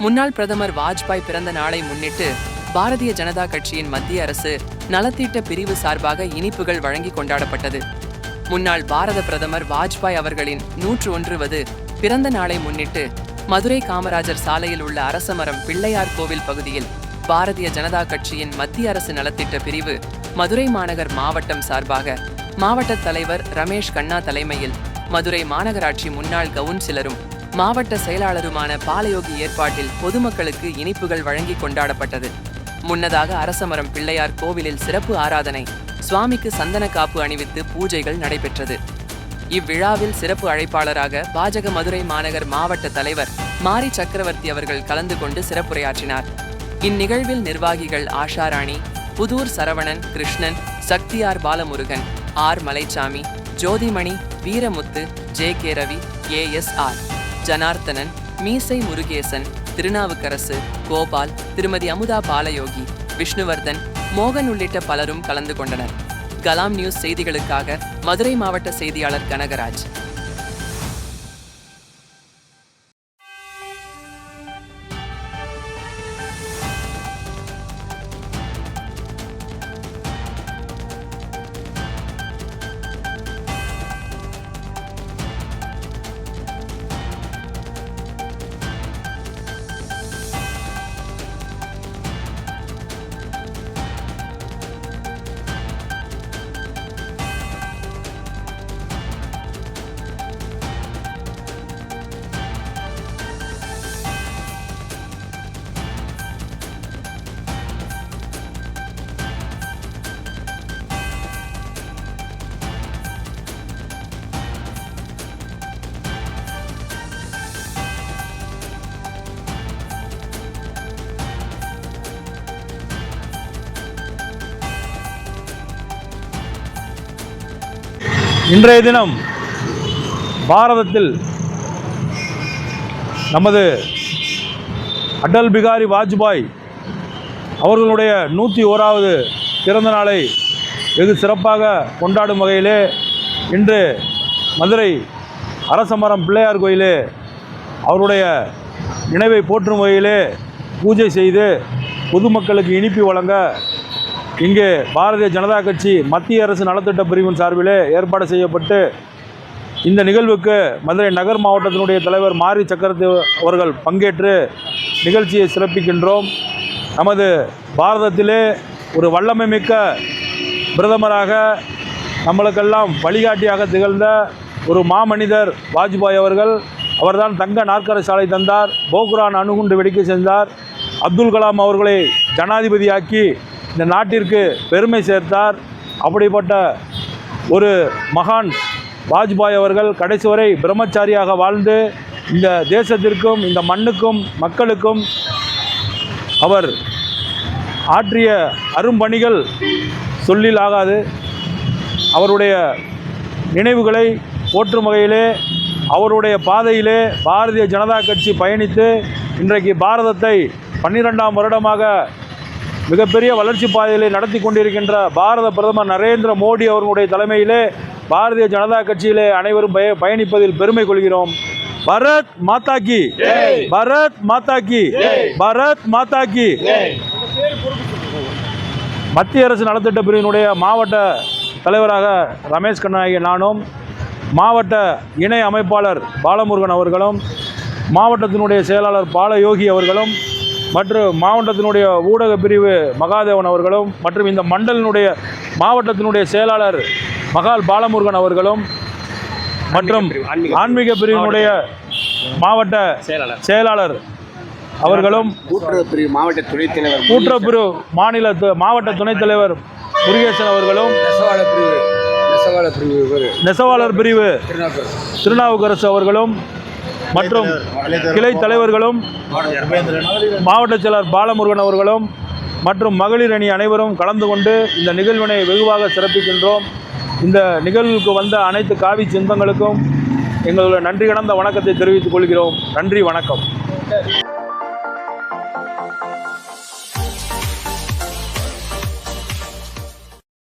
முன்னாள் பிரதமர் வாஜ்பாய் பிறந்த நாளை முன்னிட்டு பாரதிய ஜனதா கட்சியின் மத்திய அரசு நலத்திட்ட பிரிவு சார்பாக இனிப்புகள் வழங்கி கொண்டாடப்பட்டது. முன்னாள் பாரத பிரதமர் வாஜ்பாய் அவர்களின் நூற்று ஒன்றுவது பிறந்த நாளை முன்னிட்டு மதுரை காமராஜர் சாலையில் உள்ள அரசமரம் பிள்ளையார் கோவில் பகுதியில் பாரதிய ஜனதா கட்சியின் மத்திய அரசு நலத்திட்ட பிரிவு மதுரை மாநகர் மாவட்டம் சார்பாக மாவட்ட தலைவர் ரமேஷ் கண்ணா தலைமையில் மதுரை மாநகராட்சி முன்னாள் கவுன்சிலரும் மாவட்ட செயலாளருமான பாலயோகி ஏற்பாட்டில் பொதுமக்களுக்கு இனிப்புகள் வழங்கி கொண்டாடப்பட்டது. முன்னதாக அரசமரம் பிள்ளையார் கோவிலில் சிறப்பு ஆராதனை சுவாமிக்கு சந்தன காப்பு அணிவித்து பூஜைகள் நடைபெற்றது. இவ்விழாவில் சிறப்பு அழைப்பாளராக பாஜக மதுரை மாநகர் மாவட்ட தலைவர் மாரி சக்கரவர்த்தி அவர்கள் கலந்து கொண்டு சிறப்புரையாற்றினார். இந்நிகழ்வில் நிர்வாகிகள் Asharani Pudur Saravanan Krishnan Sakthiyar Balamurugan R Malaichamy Jothimani Veeramuthu J K Ravi A S R. Janarthanan Meesai Murugesan Thirunavukkarasu Gopal திருமதி அமுதா பாலயோகி விஷ்ணுவர்தன் மோகன் உள்ளிட்ட பலரும் கலந்து கொண்டனர். கலாம் நியூஸ் செய்திகளுக்காக மதுரை மாவட்ட செய்தியாளர் கனகராஜ். இன்றைய தினம் பாரதத்தில் நமது அடல் பிகாரி வாஜ்பாய் அவர்களுடைய நூற்றி ஓராவது பிறந்த நாளை வெகு சிறப்பாக கொண்டாடும் வகையிலே இன்று மதுரை அரசமரம் பிள்ளையார் கோயிலே அவருடைய நினைவை போற்றும் வகையிலே பூஜை செய்து பொதுமக்களுக்கு இனிப்பு வழங்க இங்கே பாரதிய ஜனதா கட்சி மத்திய அரசு நலத்திட்ட பிரிவின் சார்பிலே ஏற்பாடு செய்யப்பட்டு இந்த நிகழ்வுக்கு மதுரை நகர் மாவட்டத்தினுடைய தலைவர் மாரி சக்கரவர்த்தி அவர்கள் பங்கேற்று நிகழ்ச்சியை சிறப்பிக்கின்றோம். நமது பாரதத்திலே ஒரு வல்லமை மிக்க பிரதமராக நம்மளுக்கெல்லாம் வழிகாட்டியாக திகழ்ந்த ஒரு மாமனிதர் வாஜ்பாய் அவர்கள் அவர்தான் தங்க நாற்கர சாலை தந்தார் போக்ரான் அணுகுண்டு வெடிக்கை சென்றார் அப்துல் கலாம் அவர்களை ஜனாதிபதியாக்கி இந்த நாட்டிற்கு பெருமை சேர்த்தார். அப்படிப்பட்ட ஒரு மகான் வாஜ்பாய் அவர்கள் கடைசி வரை பிரம்மச்சாரியாக வாழ்ந்து இந்த தேசத்திற்கும் இந்த மண்ணுக்கும் மக்களுக்கும் அவர் ஆற்றிய அரும்பணிகள் சொல்லில் ஆகாது. அவருடைய நினைவுகளை போற்றும் வகையிலே அவருடைய பாதையிலே பாரதிய ஜனதா கட்சி பயணித்து இன்றைக்கு பாரதத்தை பன்னிரெண்டாம் வருடமாக மிகப்பெரிய வளர்ச்சி பாதையிலே நடத்தி கொண்டிருக்கின்ற பாரத பிரதமர் நரேந்திர மோடி அவர்களுடைய தலைமையிலே பாரதிய ஜனதா கட்சியிலே அனைவரும் பய பயணிப்பதில் பெருமை கொள்கிறோம். பரத் மாதா கி. பரத் மாதா கி. பரத் மாதா கி. மத்திய அரசு நலத்திட்ட பிரிவினுடைய மாவட்ட தலைவராக ரமேஷ் கண்ணாகிய நானும் மாவட்ட இணை அமைப்பாளர் பாலமுருகன் அவர்களும் மாவட்டத்தினுடைய செயலாளர் பாலயோகி அவர்களும் மற்றும் மாவட்டத்தினுடைய ஊடக பிரிவு மகாதேவன் அவர்களும் மற்றும் இந்த மண்டலினுடைய மாவட்டத்தினுடைய செயலாளர் மகால் பாலமுருகன் அவர்களும் மற்றும் ஆன்மீக பிரிவினுடைய மாவட்ட செயலாளர். செயலாளர் அவர்களும் கூட்டுறவு பிரிவு மாவட்ட துணைத் தலைவர் கூட்டுறவு மாநில மாவட்ட துணைத் தலைவர் முருகேசன் அவர்களும் நெசவாள பிரிவு நெசவாளர் பிரிவு திருநாவுக்கரசு அவர்களும் மற்றும் கிளை தலைவர்களும் மாவட்ட செயலர் பாலமுருகன் அவர்களும் மற்றும் மகளிர் அணி அனைவரும் கலந்து கொண்டு இந்த நிகழ்வினை வெகுவாக சிறப்பிக்கின்றோம். இந்த நிகழ்வுக்கு வந்த அனைத்து காவி சொந்தங்களுக்கும் எங்களுடைய நன்றி கடந்த வணக்கத்தை தெரிவித்துக் கொள்கிறோம். நன்றி வணக்கம்.